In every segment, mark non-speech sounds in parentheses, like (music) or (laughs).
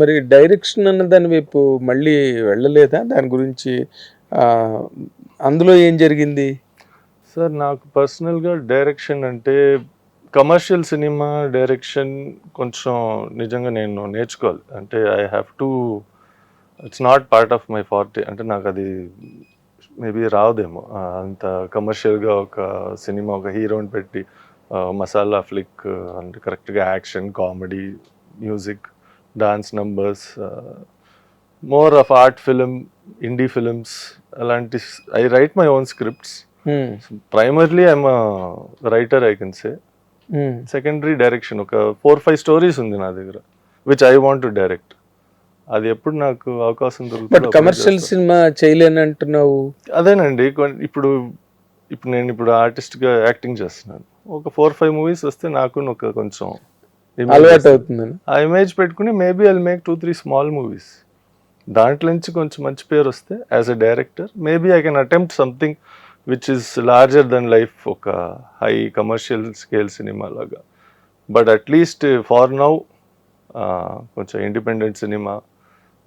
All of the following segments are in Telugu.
మరి డైరెక్షన్ అన్న దాని వైపు మళ్ళీ వెళ్ళలేదా? దాని గురించి అందులో ఏం జరిగింది? సార్ నాకు పర్సనల్గా డైరెక్షన్ అంటే కమర్షియల్ సినిమా డైరెక్షన్ కొంచెం నిజంగా నేను నేర్చుకోవాలి. అంటే I have to it's not part of my forte అంటే నాకు అది మేబీ రావదేమో. అంత కమర్షియల్గా ఒక సినిమా ఒక హీరోని పెట్టి మసాలా ఫ్లిక్ అంటే కరెక్ట్గా action comedy music dance numbers more of art film indie films అలాంటి I write my own scripts primarily I'm writer I can say. Secondary direction ఒక ఫోర్ ఫైవ్ స్టోరీస్ ఉంది నా దగ్గర which I want to direct అది ఎప్పుడు నాకు అవకాశం దొరుకుతుందో కమర్షియల్. సినిమా చేయలేని అంటున్నావు అదేనండి ఇప్పుడు ఇప్పుడు నేను ఇప్పుడు ఆర్టిస్ట్గా యాక్టింగ్ చేస్తున్నాను. ఒక ఫోర్ ఫైవ్ మూవీస్ వస్తే నాకు ఒక కొంచెం అలవాటు. అవుతుందని. ఆ ఇమేజ్ పెట్టుకుని maybe I make two three small movies దాంట్లో నుంచి కొంచెం మంచి పేరు వస్తే as a director maybe I can attempt something which is larger than life ఒక హై కమర్షియల్ స్కేల్ సినిమా లాగా. But at least for now కొంచెం ఇండిపెండెంట్ సినిమా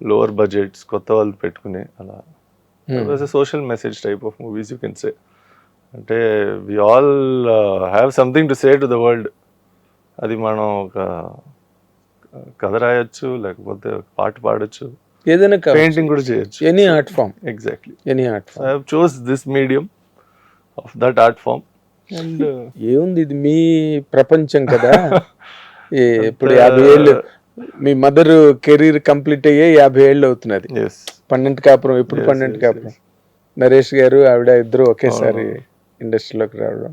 లోవర్ బడ్జెట్స్ కొత్త వాళ్ళు పెట్టుకుని అలా. Social message type of movies you can say అంటే we all have something to say to the world అది మనం ఒక కథ రాయొచ్చు లేకపోతే ఒక పాట పాడొచ్చు. ఏదైనా పెయింటింగ్ కూడా చేయొచ్చు. Any art form exactly any art I form have chose this medium of that art form and ఏముంది ఇది? మీ ప్రపంచం కదా. (laughs) ఇప్పుడు యాభై ఏళ్ళు మీ మదర్ కెరీర్ కంప్లీట్ అయ్యే యాభై ఏళ్ళు అవుతున్నది. పన్నెండు కాపురం Yes, పన్నెండు కాపురం. నరేష్ గారు ఆవిడ ఇద్దరు ఒకేసారి ఇండస్ట్రీలోకి రావడం.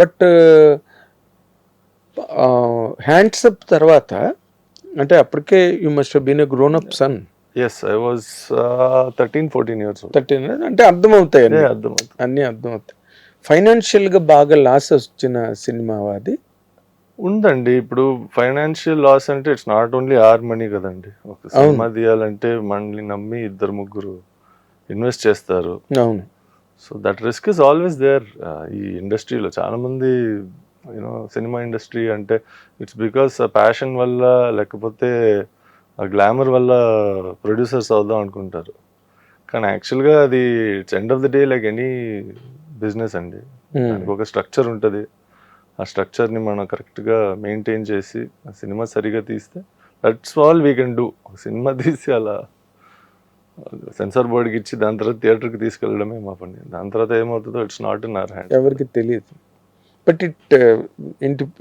బట్ హ్యాండ్సప్ తర్వాత అంటే అప్పటికే you must been a grown up son as I was thirteen fourteen years thirteen అంటే అర్థమవుతాయి అన్ని. అర్థమవుతుంది అన్నీ అర్థమవుతాయి. ఫైనాన్షియల్గా బాగా లాస్ వచ్చిన సినిమా అది? ఉందండి. ఇప్పుడు ఫైనాన్షియల్ లాస్ అంటే it's not only our money కదండి. ఒక సినిమా తీయాలంటే మనల్ని నమ్మి ఇద్దరు ముగ్గురు ఇన్వెస్ట్ చేస్తారు. అవును. So that risk is always there ఈ ఇండస్ట్రీలో చాలా మంది యూనో సినిమా ఇండస్ట్రీ అంటే ఇట్స్ బికాస్ ప్యాషన్ వల్ల లేకపోతే ఆ గ్లామర్ వల్ల ప్రొడ్యూసర్స్ అవుదాం అనుకుంటారు. కానీ యాక్చువల్గా అది it's end of the day like any business అండి. Hmm. దానికి ఒక స్ట్రక్చర్ ఉంటుంది. ఆ స్ట్రక్చర్ని మనం కరెక్ట్గా మెయింటైన్ చేసి ఆ సినిమా సరిగా తీస్తే that's all we can do cinema తీసి అలా సెన్సార్ బోర్డ్కి ఇచ్చి దాని తర్వాత థియేటర్కి తీసుకెళ్ళడమే మా పని. దాని తర్వాత ఏమవుతుందో it's not in our hand ఎవరికి తెలియదు. But it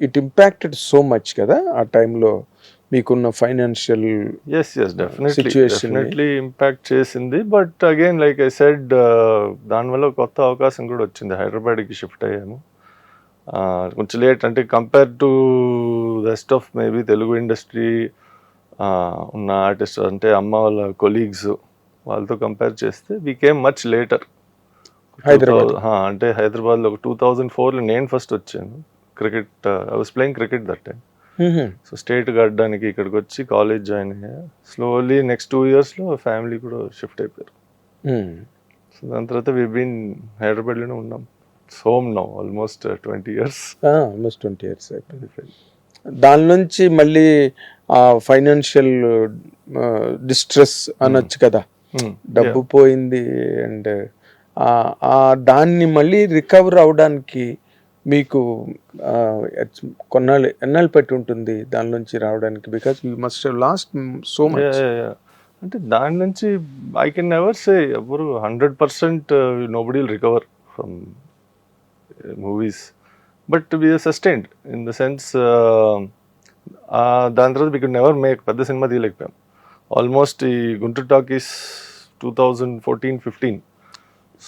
it impacted so much కదా ఆ టైంలో మీకున్న financial yes yes definitely impact చేసింది. But again like I said దానివల్ల కొత్త అవకాశం కూడా వచ్చింది. హైదరాబాద్కి షిఫ్ట్ అయ్యాము. కొంచెం లేట్ అంటే compare to rest of maybe Telugu industry ఉన్న ఆర్టిస్ట్ అంటే అమ్మ వాళ్ళ కొలీగ్స్ వాళ్ళతో కంపేర్ చేస్తే we came much later Hyderabad. అంటే హైదరాబాద్లో ఒక టూ థౌజండ్ ఫోర్లో నేను ఫస్ట్ వచ్చాను. Cricket I was playing cricket that time so state ఆడడానికి ఇక్కడికి వచ్చి కాలేజ్ జాయిన్ అయ్యా. స్లోలీ నెక్స్ట్ టూ ఇయర్స్లో ఫ్యామిలీ కూడా షిఫ్ట్ అయిపోయారు. సో దాని తర్వాత వి బీన్ హైదరాబాద్లోనే ఉన్నాం. Home now almost twenty years almost twenty years అయిపోయింది. దాని నుంచి మళ్ళీ ఆ ఫైనాన్షియల్ డిస్ట్రెస్ అనొచ్చు కదా. డబ్బు పోయింది అండ్ దాన్ని మళ్ళీ రికవర్ అవడానికి మీకు కొన్నాళ్ళు ఎన్నాళ్ళు పెట్టి ఉంటుంది దాని నుంచి రావడానికి? Because you must lost so much అంటే దాని నుంచి ఐ కెన్ నెవర్ సే ఎవరు hundred percent nobody will recover from movies but we sustained in the sense దాని తర్వాత వీ కుడ్ నెవర్ మేక్ పెద్ద సినిమా తీయలేకపోయాం. ఆల్మోస్ట్ ఈ Guntur talkies two thousand fourteen fifteen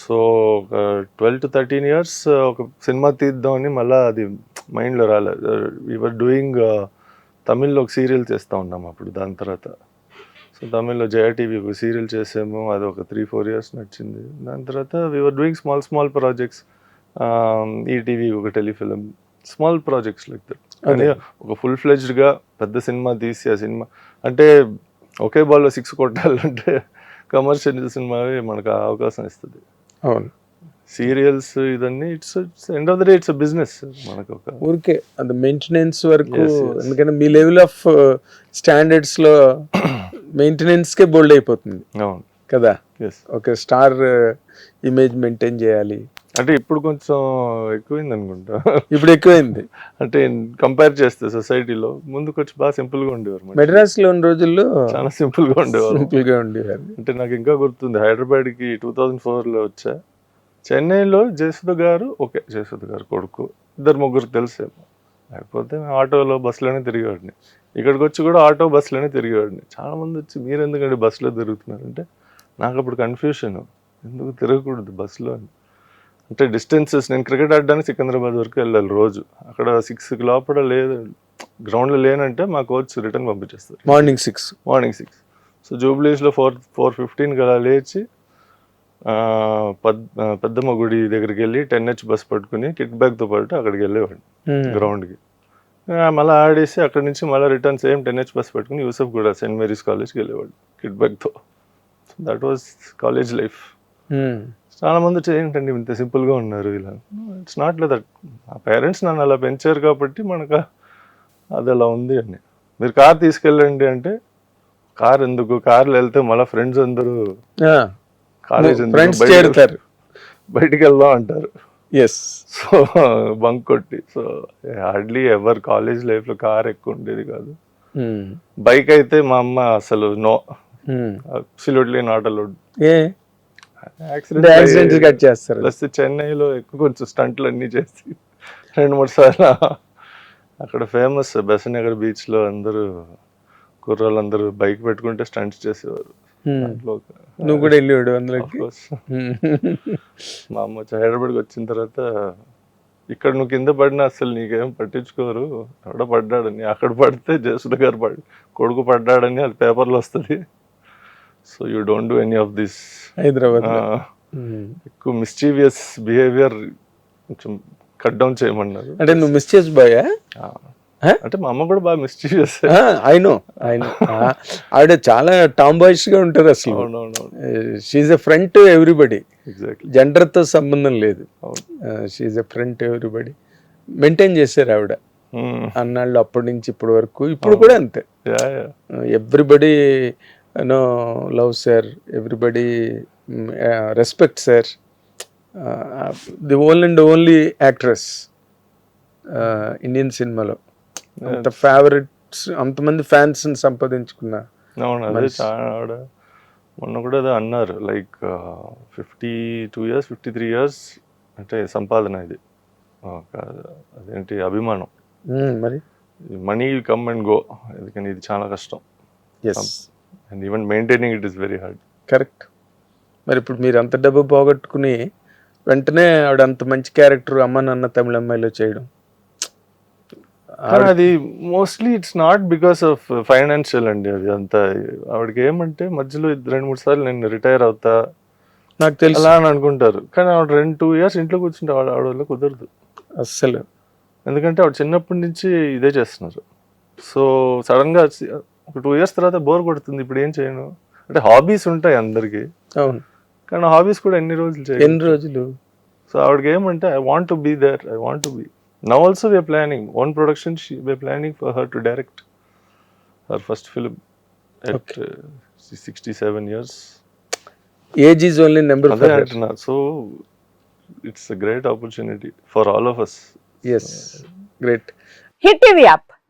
so ఒక ట్వెల్వ్ టు థర్టీన్ ఇయర్స్ ఒక సినిమా తీద్దామని మళ్ళీ అది మైండ్లో రాలేదు వీఆర్ డూయింగ్ తమిళ్ళో ఒక సీరియల్ చేస్తూ ఉన్నాం అప్పుడు దాని తర్వాత. సో తమిళ్ళో జయ టీవీ ఒక సీరియల్ చేసాము అది ఒక త్రీ ఫోర్ ఇయర్స్ నడిచింది. దాని తర్వాత we're doing small small projects ETV ఒక telefilm small projects like that కానీ ఒక ఫుల్ ఫ్లెజ్డ్గా పెద్ద సినిమా తీసి ఆ సినిమా అంటే ఒకే బాల్లో సిక్స్ కొట్టాలంటే కమర్షియల్ సినిమా మనకు అవకాశం ఇస్తుంది. అవును. సీరియల్స్ ఇదన్నీ it's end of the day it's business మనకు ఒక ఊరికే అది మెయింటెనెన్స్ వరకు. ఎందుకంటే మీ లెవెల్ ఆఫ్ స్టాండర్డ్స్లో మెయింటెనెన్స్ కే బోల్డ్ అయిపోతుంది. అవును. కదా? ఒక స్టార్ ఇమేజ్ మెయింటైన్ చేయాలి. అంటే ఇప్పుడు కొంచెం ఎక్కువైంది అనుకుంటా ఇప్పుడు ఎక్కువైంది. అంటే కంపేర్ చేస్తే సొసైటీలో ముందు కొంచెం బాగా సింపుల్గా ఉండేవారు. మెడ్రాస్లో ఉన్న రోజుల్లో చాలా సింపుల్గా ఉండేవారు. సింపుల్గా ఉండేవారు. అంటే నాకు ఇంకా గుర్తుంది హైదరాబాద్కి టూ థౌజండ్ ఫోర్లో వచ్చా. చెన్నైలో జయసుధ గారు ఓకే జయసుధ గారు కొడుకు ఇద్దరు ముగ్గురు తెలిసేమో. లేకపోతే మేము ఆటోలో బస్సులోనే తిరిగేవాడిని. ఇక్కడికి వచ్చి కూడా ఆటో బస్సులోనే తిరిగేవాడిని. చాలా మంది వచ్చి మీరు ఎందుకంటే బస్సులో తిరుగుతున్నారంటే నాకు అప్పుడు కన్ఫ్యూషన్ ఎందుకు తిరగకూడదు బస్సులో? అని. అంటే డిస్టెన్సెస్ నేను క్రికెట్ ఆడడానికి సికింద్రాబాద్ వరకు వెళ్ళాలి రోజు. అక్కడ సిక్స్ లోపల లేదు. గ్రౌండ్లో లేనంటే మా కోచ్ రిటర్న్ పంపించేస్తారు. Morning six morning six so జూబ్లీస్లో four four ఫిఫ్టీన్కి అలా లేచి పద్ పెద్దమ్మ గుడి దగ్గరికి వెళ్ళి టెన్ హెచ్ బస్ పట్టుకుని కిక్ బ్యాగ్తో పాటు అక్కడికి వెళ్ళేవాడు గ్రౌండ్కి మళ్ళీ ఆడేసి అక్కడి నుంచి మళ్ళీ return same ten H bus పట్టుకుని యూసఫ్ కూడా సెయింట్ మేరీస్ కాలేజ్కి వెళ్ళేవాడు కిట్ బ్యాగ్తో దట్ వాజ్ కాలేజ్ లైఫ్ చాలా మంది ఏంటండి ఇంత సింపుల్గా ఉన్నారు ఇలా. ఇట్స్ నాట్ దట్ మా పేరెంట్స్ నన్ను అలా పెంచారు కాబట్టి మనకు అది అలా ఉంది అని. మీరు కార్ తీసుకెళ్ళండి అంటే కార్ ఎందుకు? కార్లో వెళ్తే మళ్ళీ ఫ్రెండ్స్ అందరూ కాలేజ్ చేరుతారు. బయటికి వెళ్దాం అంటారు. ఎస్ సో బంక్ కొట్టి. సో హార్డ్లీ ఎవర్ కాలేజ్ లైఫ్లో కార్ ఎక్కువ ఉండేది కాదు. బైక్ అయితే మా అమ్మ అసలు నో అబ్సల్యూట్లీ నాట్ అలౌడ్ ఏ? యాక్సిడెంట్ కట్ చేస్తారు. ప్లస్ చెన్నైలో ఎక్కువ కొంచెం స్టంట్లు అన్ని చేసి రెండు మూడు సార్లు అక్కడ ఫేమస్ బెసనగర్ బీచ్లో అందరూ కుర్రాళ్ళు అందరూ బైక్ పెట్టుకుంటే స్టంట్స్ చేసేవారు. Hmm. నువ్వు కూడా Of అందులోకి? Course. మా అమ్మ వచ్చి హైదరాబాద్కి వచ్చిన తర్వాత ఇక్కడ నువ్వు కింద పడినా అసలు నీకేం పట్టించుకోరు. ఎవడో పడ్డాడని. అక్కడ పడితే జయసుధ గారు పడ్ కొడుకు పడ్డాడని అది పేపర్లో వస్తుంది. So you don't do any of this Hyderabad ఎక్కువ మిస్చీవియస్ బిహేవియర్ కొంచెం కట్ డౌన్ చేయమన్నారు. అంటే నువ్వు మిస్ చేసి పోయా ఆ, Huh? అంటే మా అమ్మ కూడా బాగా mischievous I know I know ఆవిడ చాలా టామ్ బాయ్స్గా ఉంటారు అసలు. She's a friend to everybody జెండర్తో సంబంధం లేదు. She's a friend to everybody maintain చేశారు ఆవిడ. Hmm. అన్నాళ్ళు అప్పటి నుంచి ఇప్పటి వరకు. ఇప్పుడు కూడా అంతే. Everybody no love sir everybody respect sir the one and only actress Indian సినిమాలో అంత ఫేవరెట్స్ అంతమంది ఫ్యాన్స్ సంపాదించుకున్నా అవును మొన్న కూడా అదే అన్నారు like fifty two years fifty three years అంటే సంపాదన ఇది. అదేంటి అభిమానం. మరి? మనీ కమ్ అండ్ గో ఎందుకని ఇది చాలా కష్టం. Yes and even maintaining it is very hard correct మరి ఇప్పుడు మీరు అంత డబ్బు పోగొట్టుకుని వెంటనే ఆవిడ అంత మంచి క్యారెక్టర్ అమ్మ నాన్న తమిళ అమ్మాయిలో చేయడం. అది mostly it's not because of financial అండి అది అంత. ఆవిడకి ఏమంటే మధ్యలో రెండు మూడు సార్లు నేను రిటైర్ అవుతా. నాకు తెలుసు. అలా అని అనుకుంటారు. కానీ ఆవిడ రెండు టూ ఇయర్స్ ఇంట్లో కూర్చుంటే ఆవిడ ఆవిడ వల్ల కుదరదు. అస్సలు. ఎందుకంటే ఆవిడ చిన్నప్పటి నుంచి ఇదే చేస్తున్నారు. సో సడన్గా సి- ఒక టూ ఇయర్స్ తర్వాత బోర్ కొడుతుంది. ఇప్పుడు ఏం చేయను? అంటే హాబీస్ ఉంటాయి అందరికి. అవును. కానీ హాబీస్ కూడా ఎన్ని రోజులు చేయాలి ఎన్ని రోజులు? సో ఆవిడకి ఏమంటే I want to be there I want to be now also we're planning own production we're planning for her to direct her first film at sixty seven years age is only number అదే అంటున్నా. So it's a great opportunity for all of us yes great hit TV app